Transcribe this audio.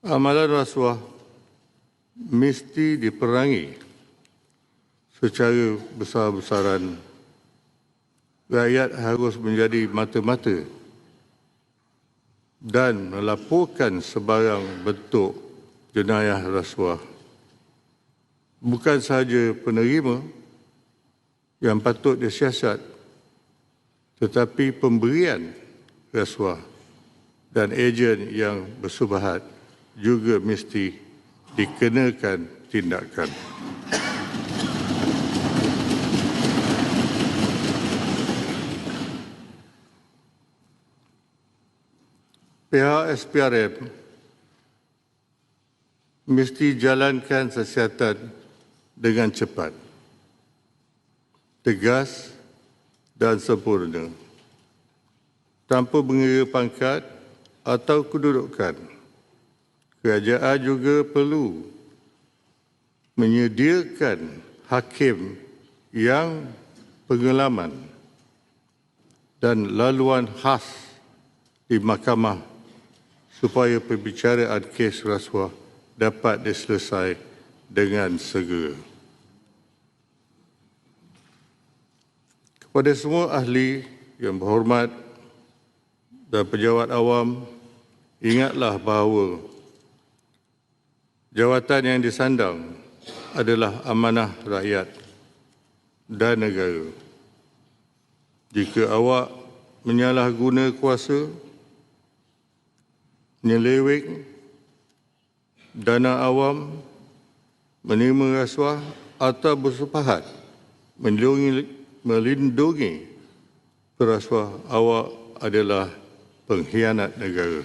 Amalan rasuah mesti diperangi secara besar-besaran. Rakyat harus menjadi mata-mata dan melaporkan sebarang bentuk jenayah rasuah. Bukan sahaja penerima yang patut disiasat tetapi pemberian rasuah dan ejen yang bersubahat juga mesti dikenakan tindakan. Pihak SPRM mesti jalankan siasatan dengan cepat, tegas dan sempurna tanpa mengira pangkat atau kedudukan. Kerajaan juga perlu menyediakan hakim yang pengalaman dan laluan khas di mahkamah supaya perbicaraan kes rasuah dapat diselesai dengan segera. Kepada semua ahli yang berhormat dan pejabat awam, ingatlah bahawa jawatan yang disandang adalah amanah rakyat dan negara. Jika awak menyalahguna kuasa, menyeleweng dana awam, menerima rasuah atau bersepahat melindungi, melindungi perasuah awak adalah pengkhianat negara.